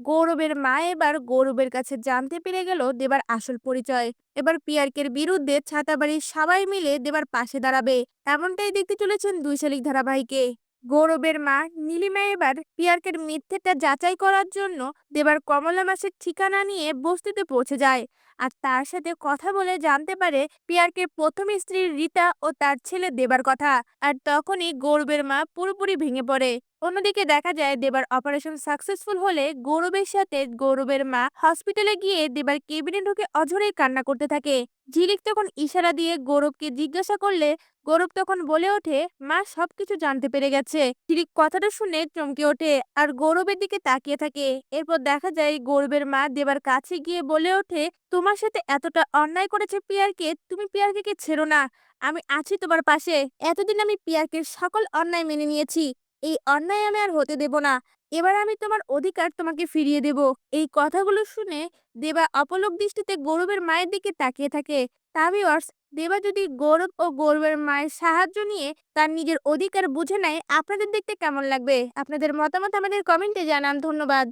গৌরবের মা এবার গৌরবের কাছে জানতে পেরে গেল দেবার আসল পরিচয়। এবার পিয়ারকের বিরুদ্ধে ছাতাবাড়ির সবাই মিলে দেবার পাশে দাঁড়াবে, এমনটাই দেখতে চলেছেন দুই শালিক ধারাবাহিকে। গৌরবের মা নীলিমা এবার পিয়ারকের মিথ্যেটা যাচাই করার জন্য দেবার কমলা মাসের ঠিকানা নিয়ে বস্তিতে পৌঁছে যায়। আর তার সাথে কথা বলে জানতে পারে পিয়ারকের প্রথম স্ত্রী রীতা ও তার ছেলে দেবার কথা। আর তখনই গৌরবের মা পুরোপুরি ভেঙে পড়ে। অন্যদিকে দেখা যায় দেবার অপারেশন সাকসেসফুল হলে গৌরবের সাথে গৌরবের মা হসপিটালে গিয়ে দেবার কেবিনে ঢুকে অঝরেই কান্না করতে থাকে। ঝিলিক তখন ইশারা দিয়ে গৌরবকে জিজ্ঞাসা করলে গৌরব তখন বলে ওঠে, মা, সবকিছু জানতে পেরে গেছে। ঝিলিক কথাটা শুনে চমকে ওঠে আর গৌরবের দিকে তাকিয়ে থাকে। এরপর দেখা যায় গৌরবের মা দেবার কাছে গিয়ে বলে ওঠে, তোমার সাথে এতটা অন্যায় করেছে পিয়ারকে, তুমি পিয়ারকে ছেড়ো না? আমি আছি তোমার পাশে। এতদিন আমি পিয়ারকে সকল অন্যায় মেনে নিয়েছি। এই অন্যায় আমি আর হতে দেব না। এবার আমি তোমার অধিকার তোমাকে ফিরিয়ে দেব। এই কথাগুলো শুনে দেবা অপলক দৃষ্টিতে গৌরবের মায়ের দিকে তাকিয়ে থাকে। তাবিওয়ার্স দেবা যদি গৌরব ও গৌরবের মায়ের সাহায্য নিয়ে তার নিজের অধিকার বুঝে নেয়, আপনাদের দেখতে কেমন লাগবে? আপনাদের মতামত আমাদের কমেন্টে জানান। ধন্যবাদ।